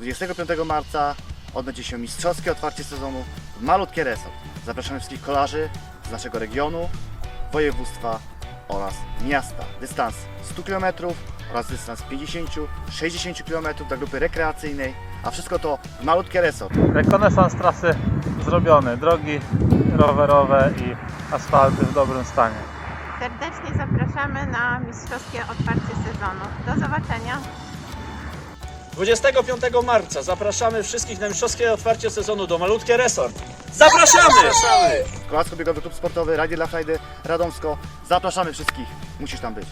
25 marca odbędzie się mistrzowskie otwarcie sezonu w Malutkie Resort. Zapraszamy wszystkich kolarzy z naszego regionu, województwa oraz miasta. Dystans 100 km oraz dystans 50-60 km dla grupy rekreacyjnej, a wszystko to w Malutkie Resort. Rekonesans trasy zrobiony, drogi rowerowe i asfalty w dobrym stanie. Serdecznie zapraszamy na mistrzowskie otwarcie sezonu. Do zobaczenia. 25 marca zapraszamy wszystkich na mistrzowskie otwarcie sezonu do Malutkie Resort. Zapraszamy! Kolarsko-biegowy klub sportowy Rajdy dla Frajdy Radomsko. Zapraszamy wszystkich, musisz tam być.